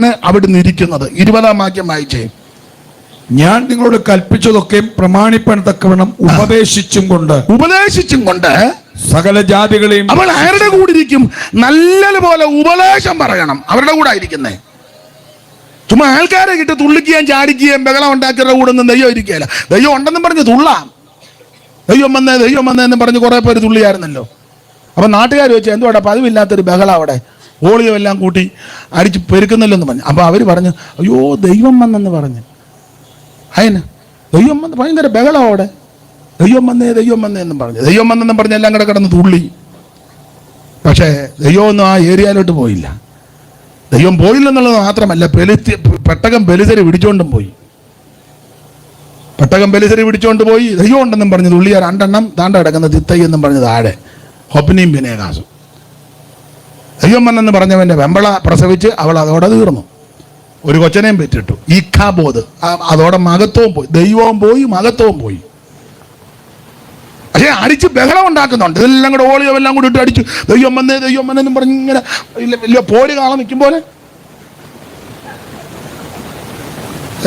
അവിടുന്ന് ഇരിക്കുന്നത്. ഇരുപതാം വാക്യം വായിച്ചേ. ഞാൻ നിങ്ങളോട് കൽപ്പിച്ചതൊക്കെ പ്രമാണിപ്പാൻ തക്കവണ്ണം ഉപദേശിച്ചും കൊണ്ട് ഉപദേശിച്ചും കൊണ്ട് സകല ജാതികളെയും അവൾ ആരുടെ കൂടെ ഇരിക്കും? നല്ലതുപോലെ ഉപദേശം പറയണം. അവരുടെ കൂടെ ഇരിക്കുന്നേ. ചുമ്മാ ആൾക്കാരെ കിട്ടി തുള്ളിക്കുകയും ചാടിക്കുകയും ബഹളം ഉണ്ടാക്കിയവരുടെ കൂടെ ഒന്നും ദൈവം ഇരിക്കുകയില്ല. ദൈവം ഉണ്ടെന്നും പറഞ്ഞ് തുള്ളാം. ദൈവം വന്നേ ദൈവം വന്നേ എന്ന് പറഞ്ഞ് കുറെ പേര് തുള്ളിയായിരുന്നല്ലോ. അപ്പൊ നാട്ടുകാർ വെച്ചാൽ എന്തുവാടാ പതിവില്ലാത്തൊരു ബഹളം അവിടെ? ഓളിയോ എല്ലാം കൂട്ടി അടിച്ച് പെരുക്കുന്നല്ലോ എന്ന് പറഞ്ഞു. അപ്പൊ അവർ പറഞ്ഞു അയ്യോ ദൈവം വന്നെന്ന് പറഞ്ഞു. അതിന് ദൈവം വന്ന് ഭയങ്കര ബഹളം അവിടെ. ദൈവം വന്നേ ദൈവം വന്നേ എന്നും പറഞ്ഞു. ദൈവം വന്നെന്നും പറഞ്ഞ് എല്ലാം കൂടെ കിടന്ന് തുള്ളി. പക്ഷേ ദൈവമൊന്നും ആ ഏരിയയിലോട്ട് പോയില്ല. ദൈവം പോയില്ലെന്നുള്ളത് മാത്രമല്ല പെലുത്തി പെട്ടകം ബലിസരി പിടിച്ചോണ്ടും പോയി. പെട്ടകം ബലിസരി പിടിച്ചോണ്ട് പോയി. ദൈവം ഉണ്ടെന്നും പറഞ്ഞു തുള്ളിയ രണ്ടെണ്ണം താണ്ട കിടക്കുന്ന തിത്തൈ എന്നും പറഞ്ഞു താഴെ. ഹൊപ്പിനെയും പിന്നേകാസും ദൈവം എന്ന് പറഞ്ഞവന്റെ വെമ്പള പ്രസവിച്ച് അവൾ അതോടെ തീർന്നു. ഒരു കൊച്ചനെയും പെറ്റിട്ടു ഈ ബോധ് അതോടെ മകത്വവും പോയി. ദൈവവും പോയി മകത്വവും പോയി. പക്ഷേ അടിച്ച് ബഹളം ഉണ്ടാക്കുന്നുണ്ട്. ഇതെല്ലാം കൂടെ ഓളിയോ എല്ലാം കൂടി ഇട്ട് അടിച്ചു ദൈവം വന്നേ ദൈവം വന്നെന്നും പറഞ്ഞ് ഇങ്ങനെ വലിയ പോര് കാളം നിൽക്കും പോലെ.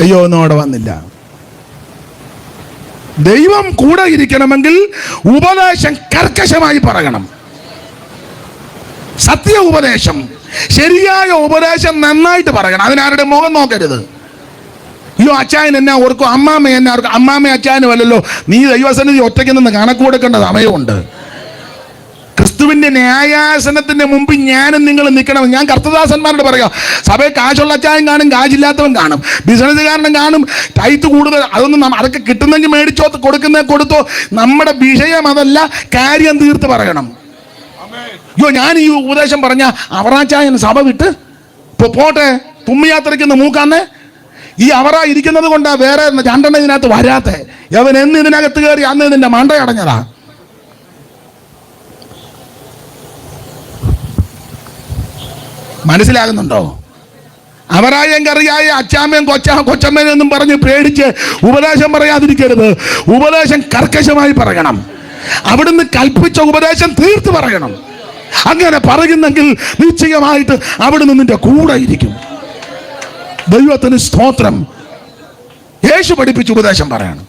അയ്യോ ഒന്നും അവിടെ വന്നില്ല. ദൈവം കൂടെ ഇരിക്കണമെങ്കിൽ ഉപദേശം കർക്കശമായി പറയണം. സത്യ ഉപദേശം ശരിയായ ഉപദേശം നന്നായിട്ട് പറയണം. അതിനാരുടെ മുഖം നോക്കരുത്. അയ്യോ അച്ചായൻ എന്നാ ഓർക്കും. അമ്മാമ്മ എന്നാ ഓർക്കും. അമ്മാമ്മ അച്ചായനും അല്ലല്ലോ. നീ ദൈവസന്നിധി ഒറ്റയ്ക്ക് നിന്ന് കണക്ക് കൊടുക്കേണ്ട സമയമുണ്ട്. ക്രിസ്തുവിന്റെ ന്യായാസനത്തിന്റെ മുമ്പിൽ ഞാനും നിങ്ങൾ നിൽക്കണം. ഞാൻ കർത്തദാസന്മാരോട് പറയാം സഭയിൽ കാശുള്ള അച്ചായൻ കാണും കാശില്ലാത്തവൻ കാണും. ബിസിനസ്സുകാരനും കാണും. ടൈത്ത് കൂടുതൽ. അതൊന്നും അതൊക്കെ കിട്ടുന്നെങ്കിൽ മേടിച്ചോ കൊടുക്കുന്ന കൊടുത്തോ. നമ്മുടെ വിഷയം അതല്ല കാര്യം തീർത്ത് പറയണം. അയ്യോ ഞാൻ ഈ ഉപദേശം പറഞ്ഞ അവറാച്ചായൻ സഭ വിട്ട് ഇപ്പൊ പോട്ടെ തുമ്മിയാത്രയ്ക്കുന്ന മൂക്കാന്നെ. ഈ അവറ ഇരിക്കുന്നത് കൊണ്ടാ വേറെ ചണ്ടെണ്ണ ഇതിനകത്ത് വരാത്തെ. അവൻ എന്ന് ഇതിനകത്ത് കയറി അന്ന് ഇതിന്റെ മണ്ട അടഞ്ഞതാ. മനസ്സിലാകുന്നുണ്ടോ? അവരായം കറിയായ അച്ചാമ്മയും കൊച്ചാ കൊച്ചമ്മയും എന്നും പറഞ്ഞ് പേടിച്ച് ഉപദേശം പറയാതിരിക്കരുത്. ഉപദേശം കർക്കശമായി പറയണം. അവിടുന്ന് കൽപ്പിച്ച ഉപദേശം തീർത്ത് പറയണം. അങ്ങനെ പറയുന്നെങ്കിൽ നിശ്ചയമായിട്ട് അവിടുന്ന് നിന്റെ കൂടെ ഇരിക്കും. ദൈവത്തിന് സ്തോത്രം. യേശു പഠിപ്പിച്ച ഉപദേശം പറയണം.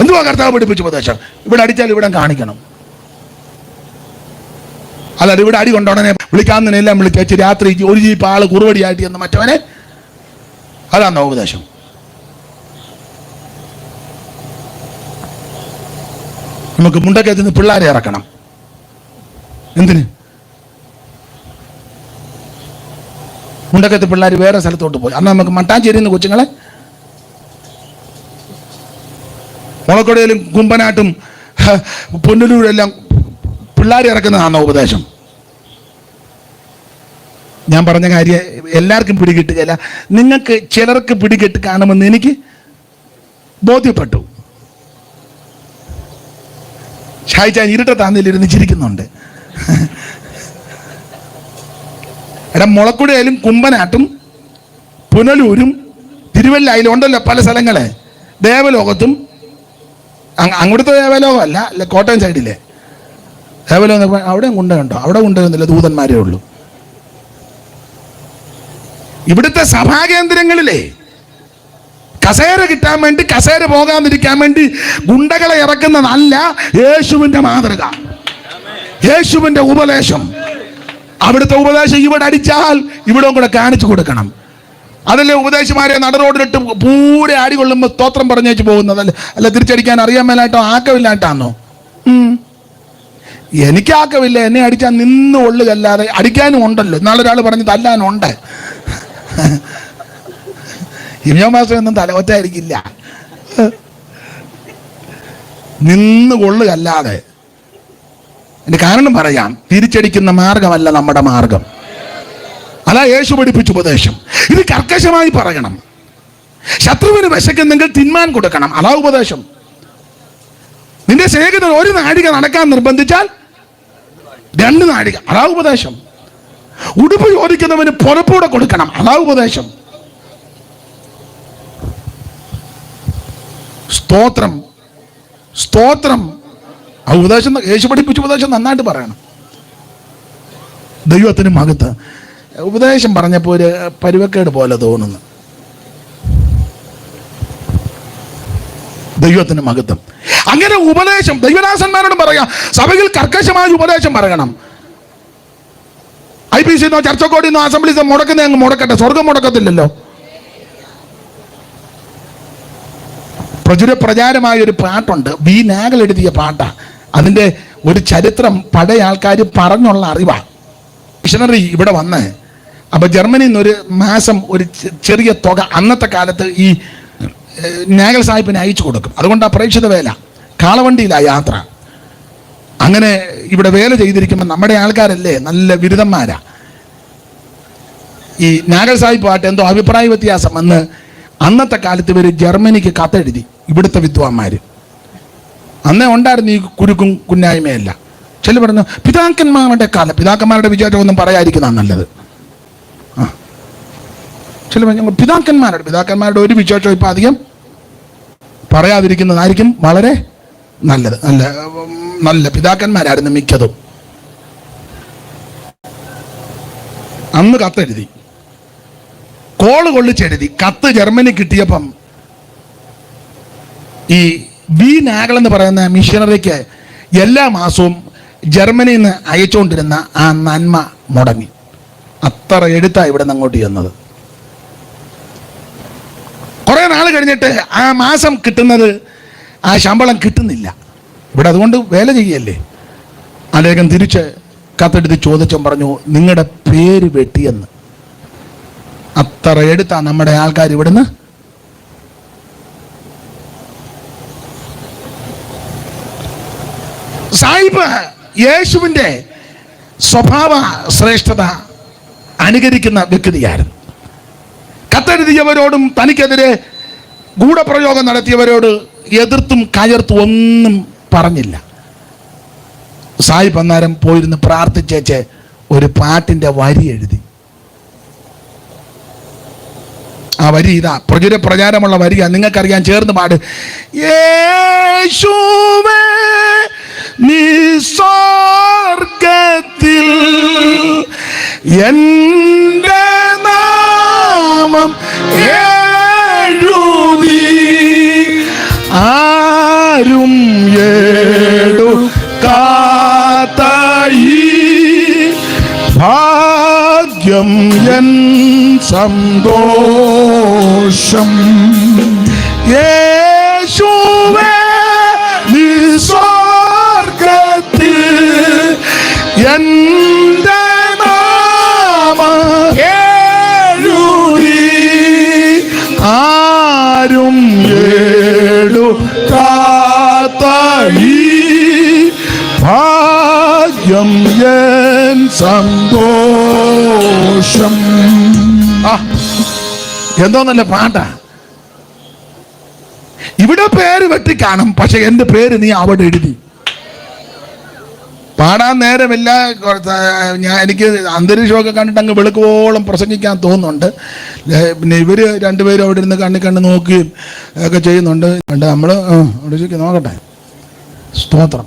എന്തുവാ കർത്താവ് പഠിപ്പിച്ച ഉപദേശം? ഇവിടെ അടിച്ചാൽ ഇവിടെ കാണിക്കണം. അല്ലാതെ ഇവിടെ അടി കൊണ്ടോടനെ വിളിക്കാവുന്നതിനെല്ലാം വിളിച്ചു രാത്രി ഒരു ജീപ്പ് ആൾ കുറുവടിയായിട്ട് എന്ന് മറ്റവനെ. അതാണ് ഉപദേശം. നമുക്ക് മുണ്ടക്കയത്ത് നിന്ന് പിള്ളേരെ ഇറക്കണം. എന്തിന്? മുണ്ടക്കത്ത് പിള്ളേർ വേറെ സ്ഥലത്തോട്ട് പോയി. അന്ന് നമുക്ക് മട്ടാഞ്ചേരി നിന്ന് കൊച്ചുങ്ങളെ മുളക്കൊടയിലും കുമ്പനാട്ടും പൊന്നലൂരെല്ലാം പിള്ളേർ ഇറക്കുന്നതാണോ ഉപദേശം? ഞാൻ പറഞ്ഞ കാര്യം എല്ലാവർക്കും പിടികിട്ടുകയില്ല. നിങ്ങൾക്ക് ചിലർക്ക് പിടികിട്ട് കാണുമെന്ന് എനിക്ക് ബോധ്യപ്പെട്ടു. ഷായിച്ചാൻ ഇരുട്ടത്താന്നിലിരുന്ന് ചിരിക്കുന്നുണ്ട്. എടാ മുളക്കുടയിലും കുമ്പനാട്ടും പുനലൂരും തിരുവല്ലായിലും ഉണ്ടല്ലോ പല സ്ഥലങ്ങളെ. ദേവലോകത്തും. അങ് അങ്ങോട്ടത്തെ ദേവലോകമല്ല അല്ല കോട്ടയം സൈഡിലെ. ദേവലോകം അവിടെയും കുണ്ടയുണ്ടോ അവിടെ കുണ്ടയൊന്നുമില്ല ദൂതന്മാരേ ഉള്ളൂ. ഇവിടുത്തെ സഭാകേന്ദ്രങ്ങളിലെ കസേര കിട്ടാൻ വേണ്ടി കസേര പോകാതിരിക്കാൻ വേണ്ടി ഗുണ്ടകളെ ഇറക്കുന്നതല്ല യേശുവിന്റെ മാതൃക. യേശുവിന്റെ ഉപദേശം. അവിടുത്തെ ഉപദേശം ഇവിടെ അടിച്ചാൽ ഇവിടെ കൂടെ കാണിച്ചു കൊടുക്കണം. അതല്ലേ ഉപദേശമാരെ നടറോഡിലിട്ട് പൂരെ ആടി കൊള്ളുമ്പോൾ സ്തോത്രം പറഞ്ഞേച്ച് പോകുന്നത്? അല്ല തിരിച്ചടിക്കാൻ അറിയാൻ മേലായിട്ടോ? ആക്കമില്ലായിട്ടാന്നോ എനിക്ക് ആക്കമില്ല എന്നെ അടിച്ചാൽ നിന്ന് കൊള്ളുകല്ലാതെ അടിക്കാനും ഉണ്ടല്ലോ. ഇന്നാളെ ഒരാൾ പറഞ്ഞ് തല്ലാനുണ്ട്. ഇമ്യോ മാസം ഒന്നും തലവറ്റായിരിക്കില്ല നിന്ന് കൊള്ളുകല്ലാതെ. എന്റെ കാരണം പറയാം. തിരിച്ചടിക്കുന്ന മാർഗമല്ല നമ്മുടെ മാർഗം. അതാ യേശു പഠിപ്പിച്ച ഉപദേശം. ഇത് കർക്കശമായി പറയണം. ശത്രുവിന് വിശക്കുന്നെങ്കിൽ തിന്മാൻ കൊടുക്കണം. അതാ ഉപദേശം. നിന്റെ സ്നേഹിതൻ ഒരു നാഴിക നടക്കാൻ നിർബന്ധിച്ചാൽ രണ്ട് നാഴിക. അതാ ഉപദേശം. ഉടുപ്പ് ചോദിക്കുന്നവന് പുറപ്പൂടെ കൊടുക്കണം. അതാ ഉപദേശം. സ്തോത്രം. സ്തോത്രം. ആ ഉപദേശം യേശു പഠിപ്പിച്ച ഉപദേശം നന്നായിട്ട് പറയണം. ദൈവത്തിന് മകത്ത് ഉപദേശം പറഞ്ഞപ്പോൾ ഒരു പരുവക്കേട് പോലെ തോന്നുന്നു. ദൈവത്തിന് മകത്വം അങ്ങനെ ഉപദേശം ദൈവദാസന്മാരോട് പറയാം. സഭയിൽ കർക്കശമായ ഉപദേശം പറയണം. ഐ പി സിന്നോ ചർച്ചക്കോടിന്നോ അസംബ്ലി മുടക്കുന്ന അങ്ങ് മുടക്കട്ടെ. സ്വർഗം മുടക്കത്തില്ലല്ലോ. പ്രചുര പ്രചാരമായ ഒരു പാട്ടുണ്ട്. വി നാഗൽ എഴുതിയ പാട്ടാ. അതിന്റെ ഒരു ചരിത്രം പഴയ ആൾക്കാർ പറഞ്ഞുള്ള അറിവാണ്. മിഷണറി ഇവിടെ വന്ന്. അപ്പൊ ജർമ്മനിയിൽ നിന്ന് ഒരു മാസം ഒരു ചെറിയ തുക അന്നത്തെ കാലത്ത് ഈ നാഗൽ സാഹിബിന് അയച്ചു കൊടുക്കും. അതുകൊണ്ട് ആ പ്രേക്ഷിത വേല. കാളവണ്ടിയിലാണ് യാത്ര. അങ്ങനെ ഇവിടെ വേല ചെയ്തിരിക്കുമ്പോൾ നമ്മുടെ ആൾക്കാരല്ലേ നല്ല ബിരുദന്മാരാ ഈ നാഗൽ സാഹിബ് ആട്ട് എന്തോ അഭിപ്രായ വ്യത്യാസം വന്ന് അന്നത്തെ കാലത്ത് ഇവർ ജർമ്മനിക്ക് കത്തെഴുതി. ഇവിടുത്തെ വിദ്വാന്മാർ അന്നേ ഉണ്ടായിരുന്നു ഈ കുരുക്കും കുന്നായ്മയല്ല. ചില പറഞ്ഞു പിതാക്കന്മാരുടെ കാലം പിതാക്കന്മാരുടെ വിചാരം ഒന്നും പറയാതിരിക്കുന്നതാണ് നല്ലത്. ആ. ചില പറഞ്ഞു പിതാക്കന്മാരുടെ പിതാക്കന്മാരുടെ ഒരു വിശേഷം ഇപ്പം അധികം പറയാതിരിക്കുന്നതായിരിക്കും വളരെ നല്ലത്. നല്ല നല്ല പിതാക്കന്മാരായിരുന്നു മിക്കതും. അന്ന് കത്തെഴുതി. കോൾ കൊള്ളിച്ചെഴുതി. കത്ത് ജർമ്മനി കിട്ടിയപ്പം ഈ വി നാഗൾ എന്ന് പറയുന്ന മിഷണറിക്ക് എല്ലാ മാസവും ജർമ്മനിയിൽ നിന്ന് അയച്ചുകൊണ്ടിരുന്ന ആ നന്മ മുടങ്ങി. അത്ര എടുത്താണ് ഇവിടെ നിന്ന് അങ്ങോട്ട് ചെന്നത്. കുറെ നാൾ കഴിഞ്ഞിട്ട് ആ മാസം കിട്ടുന്നത് ആ ശമ്പളം കിട്ടുന്നില്ല. ഇവിടെ അതുകൊണ്ട് വേല ചെയ്യല്ലേ? അദ്ദേഹം തിരിച്ച് കത്തെടുത്ത് ചോദിച്ചും പറഞ്ഞു നിങ്ങളുടെ പേര് വെട്ടിയെന്ന്. അത്ര എടുത്താ നമ്മുടെ ആൾക്കാർ ഇവിടുന്ന് സായിബ് യേശുവിന്റെ സ്വഭാവ ശ്രേഷ്ഠത അനുകരിക്കുന്ന വ്യക്തിയായിരുന്നു. കത്തെഴുതിയവരോടും തനിക്കെതിരെ ഗൂഢപ്രയോഗം നടത്തിയവരോട് എതിർത്തും കയർത്തും ഒന്നും പറഞ്ഞില്ല. സായിബ് അന്നേരം പോയിരുന്ന് പ്രാർത്ഥിച്ചേച്ച് ഒരു പാട്ടിന്റെ വരി എഴുതി. ആ വരി ഇതാ പ്രചുര പ്രചാരമുള്ള വരിക നിങ്ങൾക്കറിയാൻ ചേർന്ന് പാട്. യേശുവേ നിസ്വർഗത്തിൽ എന്റെ നാമം എഴുതി ആരും ഏടു കാത്തായി. ഭാഗ്യം എൻ സന്തോഷം. സന്തോഷം. എന്തോ നല്ല പാട്ടാ. ഇവിടെ പേര് വെട്ടിക്കാണും പക്ഷെ എന്റെ പേര് നീ അവിടെ എഴുതി. പാടാൻ നേരമില്ല ഞാൻ എനിക്ക് അന്തരീക്ഷമൊക്കെ കണ്ടിട്ട് അങ്ങ് വെളുക്കുവോളം പ്രസംഗിക്കാൻ തോന്നുന്നുണ്ട്. പിന്നെ ഇവർ രണ്ടുപേരും അവിടെ ഇരുന്ന് കണ്ണി കണ്ണ് നോക്കുകയും ഒക്കെ ചെയ്യുന്നുണ്ട്. നമ്മൾ നോക്കട്ടെ. സ്തോത്രം.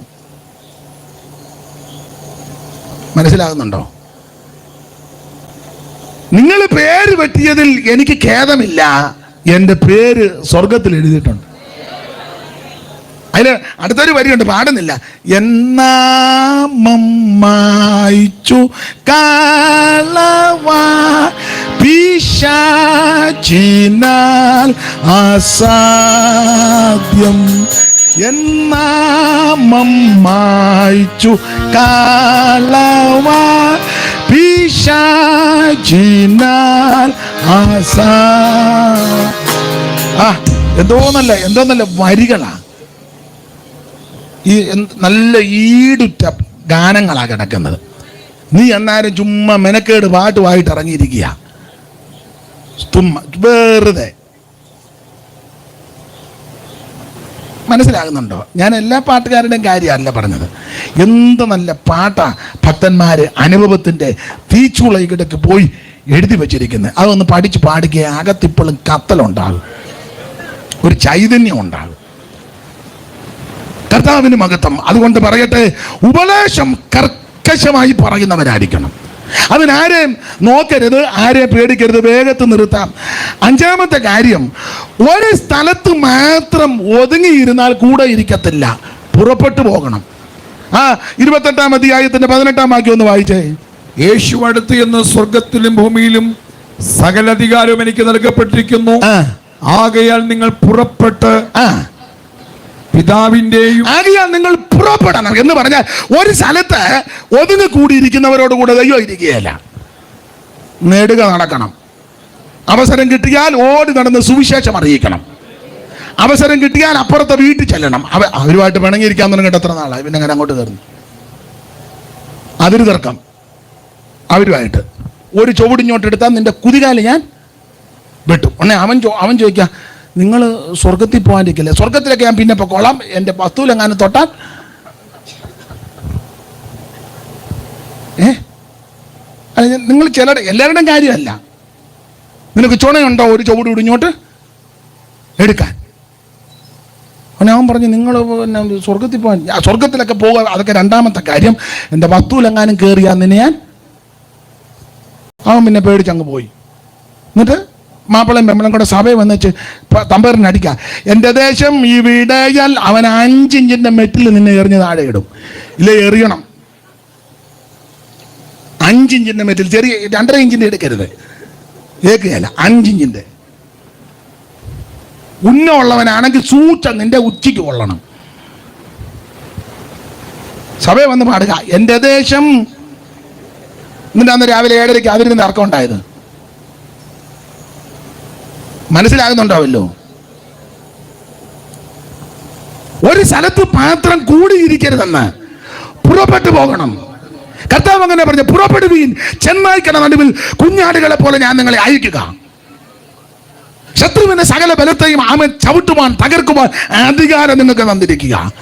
മനസ്സിലാകുന്നുണ്ടോ? നിങ്ങൾ പേര് പറ്റിയതിൽ എനിക്ക് ഖേദമില്ല. എന്റെ പേര് സ്വർഗത്തിൽ എഴുതിയിട്ടുണ്ട്. അതിൽ അടുത്തൊരു വരിയുണ്ട് പാടുന്നില്ല. എന്നു കാളവാ അസാധ്യം എന്നാമം മായിച്ചു കാലവ പിശാചിനാൽ അസാ ആ എന്തോന്നല്ല എന്തോന്നല്ല വരികളാ. ഈ നല്ല ഈടുറ്റ ഗാനങ്ങളാ കിടക്കുന്നത്. നീ എന്നാലും ചുമ്മാ മെനക്കേട് പാട്ടുമായിട്ട് ഇറങ്ങിയിരിക്കുക. വെറുതെ. മനസ്സിലാകുന്നുണ്ടോ? ഞാൻ എല്ലാ പാട്ടുകാരുടെയും കാര്യമല്ല പറഞ്ഞത്. എന്ത് നല്ല പാട്ടാ ഭക്തന്മാർ അനുഭവത്തിന്റെ തീച്ചുളയിടയ്ക്ക് പോയി എഴുതി വച്ചിരിക്കുന്നത് അതൊന്ന് പഠിച്ച് പാടുക അകത്തിപ്പോഴും കത്തലുണ്ടാകും. ഒരു ചൈതന്യം ഉണ്ടാകും. കർത്താവിന് മഹത്വം അതുകൊണ്ട് പറയട്ടെ ഉപദേശം കർക്കശമായി പറയുന്നവരായിരിക്കണം. അതിനാരെയും നോക്കരുത് ആരെയും പേടിക്കരുത് വേഗത്ത് നിർത്താം. അഞ്ചാമത്തെ കാര്യം ഒരു സ്ഥലത്ത് മാത്രം ഒതുങ്ങിയിരുന്നാൽ കൂടെ ഇരിക്കത്തില്ല. പുറപ്പെട്ടു പോകണം. ആ ഇരുപത്തെട്ടാം അധ്യായത്തിന്റെ പതിനെട്ടാം വാക്യം ഒന്ന് വായിച്ചേ. യേശു അടുത്ത് എന്ന് സ്വർഗത്തിലും ഭൂമിയിലും സകല അധികാരവും എനിക്ക് നൽകപ്പെട്ടിരിക്കുന്നു. ആകയാൽ നിങ്ങൾ പുറപ്പെട്ട് പിതാവിന്റെയും ആകയാൽ നിങ്ങൾ പുറപ്പെടണം എന്ന് പറഞ്ഞാൽ ഒരു സ്ഥലത്ത് ഒതുങ്ങി കൂടിയിരിക്കുന്നവരോട് കൂടെ ദൈവം ഇരിക്കുകയല്ല. നേടുക നടക്കണം. അവസരം കിട്ടിയാൽ ഓടി നടന്ന് സുവിശേഷം അറിയിക്കണം. അവസരം കിട്ടിയാൽ അപ്പുറത്തെ വീട്ടിൽ ചെല്ലണം. അവ അവരുമായിട്ട് പിണങ്ങിയിരിക്കാൻ തുടങ്ങിയിട്ട് എത്ര നാളായി? പിന്നെ അങ്ങനെ അങ്ങോട്ട് കയറുന്നു? അതൊരു തർക്കം. അവരുമായിട്ട്. ഒരു ചുവടിഞ്ഞോട്ടെടുത്താൽ നിന്റെ കുതികാൽ ഞാൻ വെട്ടും. ഉടനെ അവൻ അവൻ ചോദിക്കാം നിങ്ങൾ സ്വർഗത്തിൽ പോകാനിരിക്കില്ലേ സ്വർഗത്തിലൊക്കെ ഞാൻ പിന്നെ പൊക്കോളാം. എന്റെ വസ്തുവിലെങ്ങാനും തൊട്ടാൽ? ഏ? നിങ്ങൾ ചിലരുടെ എല്ലാവരുടെയും കാര്യമല്ല. നിനക്ക് ചുണയുണ്ടോ? ഒരു ചുവട് ഇടിഞ്ഞോട്ട് എടുക്കാൻ. അവൻ പറഞ്ഞു നിങ്ങൾ സ്വർഗത്തിൽ പോകാൻ സ്വർഗത്തിലൊക്കെ പോകുക അതൊക്കെ രണ്ടാമത്തെ കാര്യം. എന്റെ വസ്തുവിലെങ്ങാനും കയറിയാന്ന് ഞാൻ അവൻ പിന്നെ പേടിച്ചങ്ങ് പോയി. എന്നിട്ട് മാപ്പിളയും പെമ്പളം കൂടെ സഭയിൽ വന്നിച്ച് തമ്പേറിന് അടിക്കുക. എന്റെ ദേശം ഈ വിടയാൽ അവൻ അഞ്ചിഞ്ചിന്റെ മെറ്റിൽ നിന്നെ എറിഞ്ഞ് താഴെ ഇടും. ഇല്ല എറിയണം. അഞ്ചിഞ്ചിന്റെ മെറ്റിൽ ചെറിയ രണ്ടര ഇഞ്ചിന്റെ എടുക്കരുത്. ഏക്കുകയല്ല അഞ്ചിഞ്ചിന്റെ ഉന്നമുള്ളവനാണെങ്കിൽ സൂച്ച നിന്റെ ഉച്ചയ്ക്ക് കൊള്ളണം. സഭയെ വന്ന് പാടുക. എന്റെ ദേശം എന്നിട്ട് അന്ന് രാവിലെ ഏഴരയ്ക്ക് അതിരുന്ന് തർക്കം ഉണ്ടായത്. മനസ്സിലാകുന്നുണ്ടാവല്ലോ? ഒരു സ്ഥലത്ത് പാത്രം കൂടിയിരിക്കരുതെന്ന് പുറപ്പെട്ടു പോകണം. കർത്താവ് അങ്ങനെ പറഞ്ഞു പുറപ്പെടുവീൻ ചെന്നായിക്കണ നടുവിൽ കുഞ്ഞാടുകളെ പോലെ ഞാൻ നിങ്ങളെ അയക്കുക. ശത്രുവിന്റെ സകല ബലത്തെയും ആമൻ ചവിട്ടുവാൻ തകർക്കുവാൻ അധികാരം നിങ്ങൾക്ക് തന്നിരിക്കുക.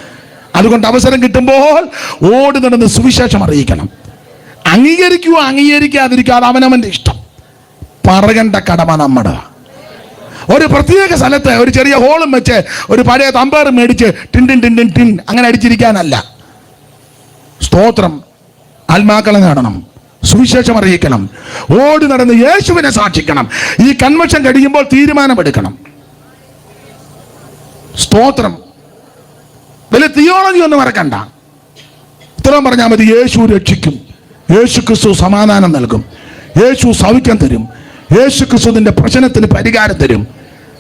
അതുകൊണ്ട് അവസരം കിട്ടുമ്പോൾ ഓടി നടന്ന് സുവിശേഷം അറിയിക്കണം. അംഗീകരിക്കുക അംഗീകരിക്കാതിരിക്കാതെ അവനവന്റെ ഇഷ്ടം. പറയേണ്ട കടമ നമ്മുടെ. ഒരു പ്രത്യേക സ്ഥലത്ത് ഒരു ചെറിയ ഹോളും വെച്ച് ഒരു പഴയ തമ്പേർ മേടിച്ച് ടിൻ ടിൻ ടിൻ ടിൻ ടിൻ അങ്ങനെ അടിച്ചിരിക്കാനല്ല. സ്തോത്രം. ആത്മാക്കളെ നേടണം സുവിശേഷം അറിയിക്കണം. ഓടി നടന്ന് യേശുവിനെ സാക്ഷിക്കണം. ഈ കൺവെൻഷൻ കഴിയുമ്പോൾ തീരുമാനമെടുക്കണം. സ്തോത്രം. വലിയ തിയോളജി ഒന്നും മറക്കണ്ട. ഇത്രയും പറഞ്ഞാൽ മതി യേശു രക്ഷിക്കും. യേശു ക്രിസ്തു സമാധാനം നൽകും. യേശു സൗഖ്യം തരും. യേശു ക്രിസ്തുവിന്റെ പ്രശ്നത്തിന് പരിഹാരം തരും.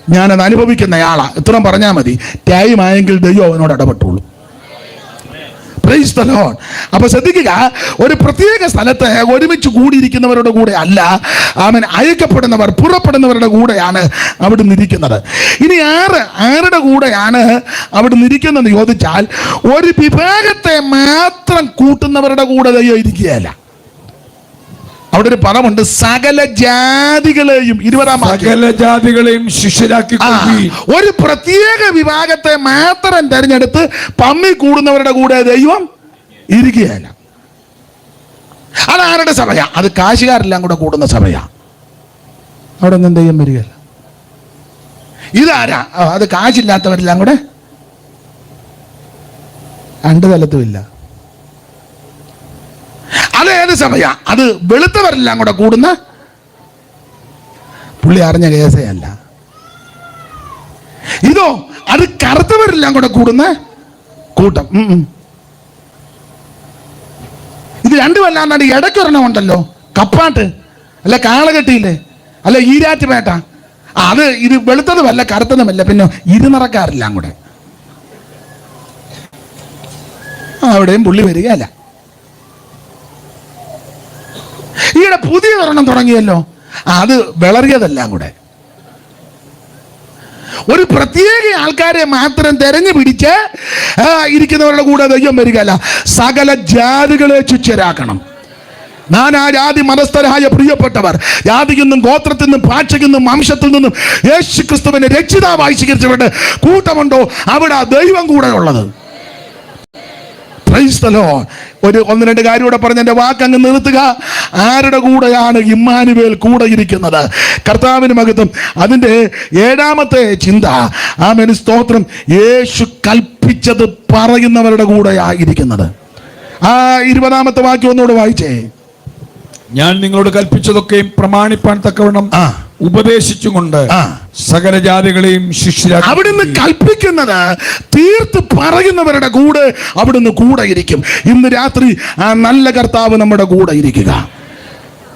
ഞാനത് അനുഭവിക്കുന്നയാളാ ഇത്രയും പറഞ്ഞാൽ മതി. ന്യായമായെങ്കിൽ ദൈവം അവനോട് ഇടപെട്ടുള്ളൂ പ്രൈസ് ലോർഡ് അപ്പൊ ശ്രദ്ധിക്കുക ഒരു പ്രത്യേക സ്ഥലത്ത് ഒരുമിച്ച് കൂടിയിരിക്കുന്നവരുടെ കൂടെ അല്ല അവൻ അയക്കപ്പെടുന്നവർ പുറപ്പെടുന്നവരുടെ കൂടെയാണ് അവിടെ നിരിക്കുന്നത് ഇനി ആറ് ആരുടെ കൂടെയാണ് അവിടെ നിന്നിരിക്കുന്നത് ചോദിച്ചാൽ ഒരു വിഭാഗത്തെ മാത്രം കൂട്ടുന്നവരുടെ കൂടെ ഇരിക്കുകയല്ല. അവിടെ ഒരു പദമുണ്ട് സകല ജാതികളെയും ഇരുപതാം സകല ജാതികളെയും ശിഷ്യരാക്കി ഒരു പ്രത്യേക വിഭാഗത്തെ മാത്രം തെരഞ്ഞെടുത്ത് പമ്മി കൂടുന്നവരുടെ കൂടെ ദൈവം ഇരിക്കുകയല്ല അതാരുടെ സഭയാ? അത് കാശുകാരെല്ലാം കൂടെ കൂടുന്ന സഭയാ. അവിടെ ഒന്നും ദൈവം വരികയല്ല. ഇതാരാ? അത് കാശില്ലാത്തവരെല്ലാം കൂടെ രണ്ട് തലത്തുമില്ല അത് ഏത് സഭയാ അത് വെളുത്തവരെല്ലാം കൂടെ കൂടുന്ന പുള്ളി അറിഞ്ഞ കേസയല്ല ഇതോ അത് കറുത്തവരെല്ലാം കൂടെ കൂടുന്ന കൂട്ടം. ഇത് രണ്ടുമല്ലാണ്ടാണ് ഇടയ്ക്കൊരെണ്ണം ഉണ്ടല്ലോ. കപ്പാട്ട്. അല്ല കാളകെട്ടിയില്ലേ? അല്ല ഈരാറ്റുപേട്ട. അത് ഇത് വെളുത്തതുമല്ല കറുത്തതുമല്ല പിന്നെ ഇരുനിറക്കാരെല്ലാം ആ, അവിടെയും പുള്ളി വരികയല്ല. ഈയിടെ പുതിയ ഒരെണ്ണം തുടങ്ങിയല്ലോ. അത് വിളറിയതെല്ലാം കൂടെ. ഒരു പ്രത്യേക ആൾക്കാരെ മാത്രം തെരഞ്ഞു പിടിച്ച് ഇരിക്കുന്നവരുടെ കൂടെ ദൈവം വരികയല്ല. സകല ജാതികളെ ചുച്ഛരാക്കണം ഞാൻ ആ ജാതി മതസ്ഥരായ പ്രിയപ്പെട്ടവർ ജാതിയിൽ നിന്നും ഗോത്രത്തിൽ നിന്നും ഭാഷയിൽ നിന്നും വംശത്തിൽ നിന്നും യേശു ക്രിസ്തുവിനെ രക്ഷിതാവായി സ്വീകരിച്ചവരുടെ കൂട്ടമുണ്ടോ? അവിടെ ദൈവം കൂടെ ഉള്ളത്. ഒരു ഒന്ന് രണ്ട് കാര്യം കൂടെ പറഞ്ഞ് എന്റെ വാക്കങ്ങ് നിർത്തുക. ആരുടെ കൂടെയാണ് ഇമ്മാനുവേൽ കൂടെ ഇരിക്കുന്നത്? കർത്താവിന് മകത്വം അതിന്റെ ഏഴാമത്തെ ചിന്ത. ആമേന് സ്തോത്രം. യേശു കൽപ്പിച്ചത് പറയുന്നവരുടെ കൂടെയായിരിക്കുന്നത് ആ ഇരുപതാമത്തെ വാക്യം ഒന്നുകൂടെ വായിച്ചേ. ഞാൻ നിങ്ങളോട് കൽപ്പിച്ചതൊക്കെയും പ്രമാണിപ്പാൻ തക്കവണ്ണം ആ. ഉപദേശിച്ചും കൊണ്ട് ആ. സകല ജാതികളെയും ശിഷ്യരാക്കി അവിടുന്ന് കൽപ്പിക്കുന്നത് തീർത്ത് പറയുന്നവരുടെ കൂടെ അവിടുന്ന് കൂടെ ഇരിക്കും. ഇന്ന് രാത്രി ആ നല്ല കർത്താവ് നമ്മുടെ കൂടെ ഇരിക്കുക.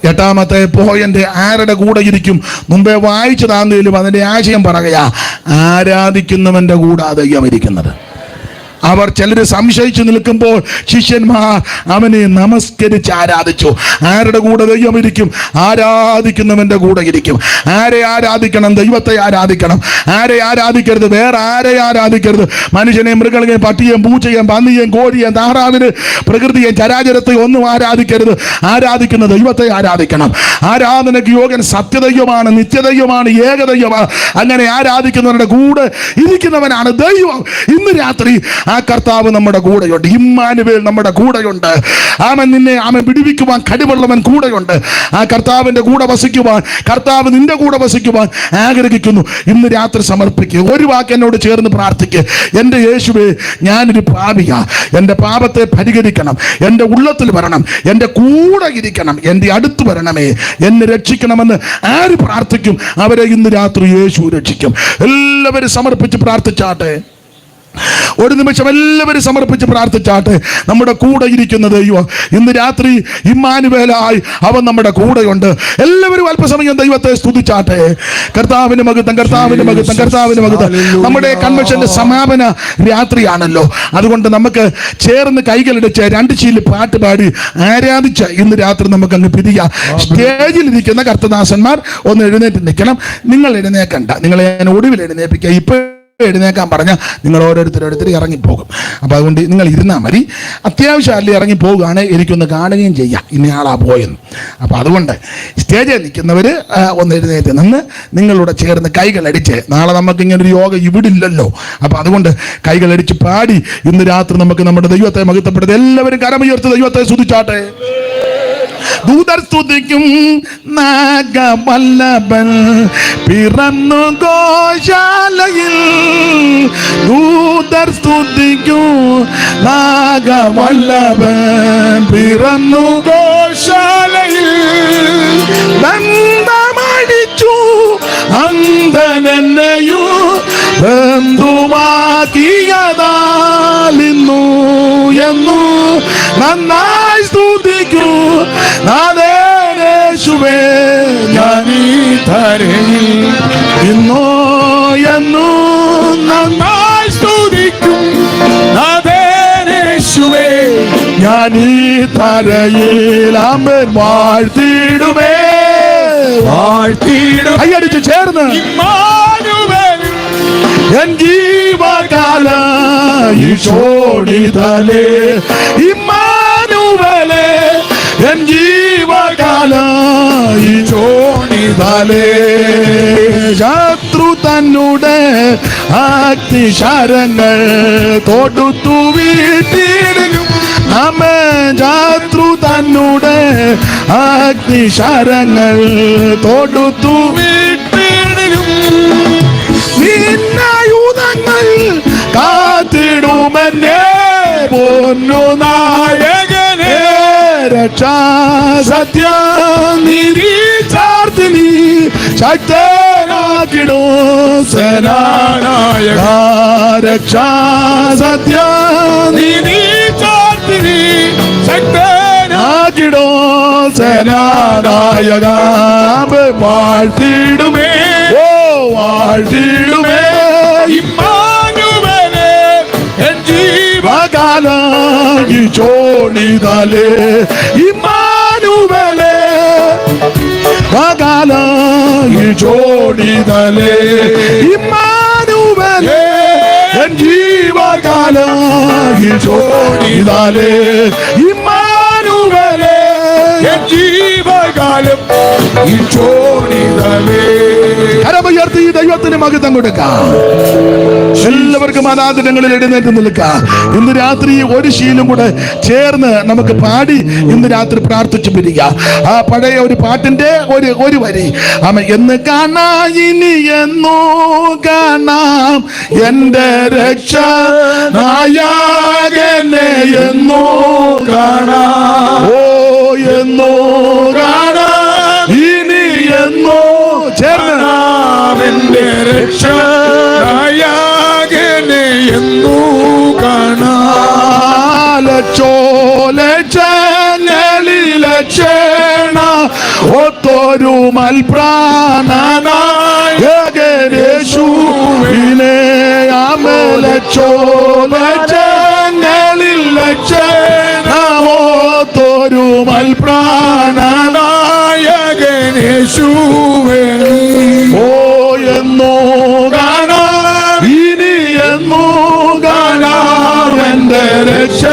എട്ടാമത്തെ പോയിന്റ് ആരുടെ കൂടെ ഇരിക്കും? മുമ്പേ വായിച്ചതാണെങ്കിലും അതിന്റെ ആശയം പറയുക ആരാധിക്കുന്നവന്റെ കൂടെ ദൈവം ഇരിക്കുന്നത്? അവർ ചിലർ സംശയിച്ചു നിൽക്കുമ്പോൾ ശിഷ്യന്മാർ അവനെ നമസ്കരിച്ച് ആരാധിച്ചു. ആരുടെ കൂടെ ദൈവം ഇരിക്കും? ആരാധിക്കുന്നവന്റെ കൂടെ ഇരിക്കും. ആരെ ആരാധിക്കണം? ദൈവത്തെ ആരാധിക്കണം. ആരെ ആരാധിക്കരുത്? വേറെ ആരെ ആരാധിക്കരുത്? മനുഷ്യനെ മൃഗങ്ങളെയും പട്ടിയെയും പൂച്ചയെയും പന്നിയെയും കോഴിയെയും താറാവിന് പ്രകൃതിയെ ചരാചരത്തെ ഒന്നും ആരാധിക്കരുത്. ആരാധിക്കുന്ന ദൈവത്തെ ആരാധിക്കണം. ആരാധനയ്ക്ക് യോഗൻ സത്യദൈവമാണ് നിത്യദൈവമാണ് ഏകദൈവമാണ്. അങ്ങനെ ആരാധിക്കുന്നവരുടെ കൂടെ ഇരിക്കുന്നവനാണ് ദൈവം. ഇന്ന് രാത്രി ആ കർത്താവ് നമ്മുടെ കൂടെയുണ്ട്. ഇമ്മാനുവേൽ നമ്മുടെ കൂടെയുണ്ട്. ആമൻ നിന്നെ ആമൻ പിടിവിക്കുവാൻ കടിവെള്ളവൻ കൂടെയുണ്ട്. ആ കർത്താവിന്റെ കൂടെ വസിക്കുവാൻ കർത്താവ് നിന്റെ കൂടെ വസിക്കുവാൻ ആഗ്രഹിക്കുന്നു. ഇന്ന് രാത്രി സമർപ്പിക്കുക. ഒരു വാക്ക് എന്നോട് ചേർന്ന് പ്രാർത്ഥിക്കുക എന്റെ യേശുവേ ഞാനൊരു പാപിക. എന്റെ പാപത്തെ പരിഹരിക്കണം. എന്റെ ഉള്ളത്തിൽ വരണം. എന്റെ കൂടെ ഇരിക്കണം. എന്റെ അടുത്ത് വരണമേ. എന്നെ രക്ഷിക്കണമെന്ന് ആര് പ്രാർത്ഥിക്കും? അവരെ ഇന്ന് രാത്രി യേശു രക്ഷിക്കും. എല്ലാവരും സമർപ്പിച്ച് പ്രാർത്ഥിച്ചാട്ടെ. ഒരു നിമിഷം എല്ലാവരും സമർപ്പിച്ച് പ്രാർത്ഥിച്ചാട്ടെ. നമ്മുടെ കൂടെ ഇരിക്കുന്ന ദൈവം ഇന്ന് രാത്രി ഇമ്മാനുവേലായി അവൻ നമ്മുടെ കൂടെയുണ്ട്. എല്ലാവരും അല്പസമയം ദൈവത്തെ സ്തുതിച്ചാട്ടെ. കർത്താവിന് മകുത്തം കർത്താവിന് മകുത്തം കർത്താവിന് മകത്തം നമ്മുടെ കൺവെൻഷന്റെ സമാപന രാത്രിയാണല്ലോ. അതുകൊണ്ട് നമുക്ക് ചേർന്ന് കൈകളിടിച്ച് രണ്ട് ചീൽ പാട്ട് പാടി ആരാധിച്ച് ഇന്ന് രാത്രി നമുക്ക് അങ്ങ് പിരിയാം. സ്റ്റേജിൽ ഇരിക്കുന്ന കർത്തദാസന്മാർ ഒന്ന് എഴുന്നേറ്റ് നിൽക്കണം. നിങ്ങൾ എഴുന്നേക്കണ്ട നിങ്ങളെ ഞാൻ ഒടുവിൽ എഴുന്നേൽപ്പിക്കുക ഇപ്പൊ എഴുന്നേക്കാൻ പറഞ്ഞാൽ നിങ്ങൾ ഓരോരുത്തർ ഇറങ്ങിപ്പോകും. അപ്പോൾ അതുകൊണ്ട് നിങ്ങൾ ഇരുന്നാൽ മതി. അത്യാവശ്യം അല്ലെങ്കിൽ ഇറങ്ങി പോവുകയാണ് എനിക്കൊന്ന് കാണുകയും ചെയ്യാം. ഇന്നയാളാ പോയെന്ന്. അപ്പോൾ അതുകൊണ്ട് സ്റ്റേജിൽ നിൽക്കുന്നവർ ഒന്ന് എഴുന്നേറ്റ് നിന്ന് നിങ്ങളുടെ ചേർന്ന് കൈകളടിച്ച് നാളെ നമുക്ക് ഇങ്ങനെ ഒരു യോഗ ഇവിടില്ലല്ലോ. അപ്പോൾ അതുകൊണ്ട് കൈകളടിച്ച് പാടി ഇന്ന് രാത്രി നമുക്ക് നമ്മുടെ ദൈവത്തെ മകത്തപ്പെടുന്നത് എല്ലാവരും കരമുയർത്ത് ദൈവത്തെ സ്തുതിച്ചാട്ടെ. ദൂതർ സ്തുതിക്കും നാഗവല്ലഭൻ പിറന്നു ഗോശാലയിൽ. ദൂതർ സ്തുതിക്കും നാഗവല്ലഭൻ പിറന്നു ഗോശാലയിൽ. ബന്ധമടിച്ചു അന്ധനെന്നെയു ബന്ധുവാക്കിയതാലിന്നു എന്നു നന്നായി ഞാനീ തരയിൽ അമ്മൻ വാഴ്ത്തിടുമേ കൈയടിച്ച് ചേർന്ന്. എൻ ജീവകാല ഈശോടിതലേ ഇമ്മാനുവലേ എൻ ജീവകാല ഈശോടിതലേ ശത്രു തന്നുടെ അഗ്നിശരങ്ങൾ തൊടുത്തു വീട്ടിടും ശത്രു തന്നുടെ അഗ്നിശരങ്ങൾ തൊടുത്തു. വീട്ടിടും നിന്നായുധങ്ങൾ കാത്തിടുമെന്നെ പൊന്നു നായകനെ. രക്ഷാ സത്യ നിരീ ചാർത്തിനി ശക്തനാക്കിടോ സേനാനായക രക്ഷാ സത്യ ശക്തനാക്കിടോ സേനാനായക വാഴ്ത്തിടുമേ ഓ വാഴ്ത്തിടുമേ ഇമ്മാനുവേലേ എൻ ജീവകാല വകാലായി ചോണിതലേ ഇമ്മാനുവലേ. വകാലായി ചോണിതലേ ഇമ്മാനുവലേ. എൻ ജീവകാലായി ചോണിതലേ കരമുയർത്തി ദൈവത്തിന് മകുതം കൊടുക്കാം. എല്ലാവർക്കും അനാദിനങ്ങളിൽ എഴുന്നേറ്റ് നിൽക്കാം. ഇന്ന് രാത്രി ഒരു ശീലം കൂടെ ചേർന്ന് നമുക്ക് പാടി ഇന്ന് രാത്രി പ്രാർത്ഥിച്ചു പിരിക ആ പഴയ ഒരു പാട്ടിന്റെ ഒരു ഒരു വരി. അമ്മ എന്ന് കാണാ ഇനി എന്നോ കാണാം. എന്റെ രക്ഷ നായകനെ എന്നോ കാണാം. ഓ എന്നോ കാണാം. ചേർന്ന്. അവന്റെ രക്ഷയാകനെ എന്നൂ കാണാം ചോലച്ചങ്ങളിലക്ഷണ ഒത്തൊരു മൽപ്രാണനായേശുവിനെ അമലച്ചോലച്ചങ്ങളിൽ ലക്ഷണ ഒത്തൊരു മൽപ്രാണന എന്റെ രക്ഷ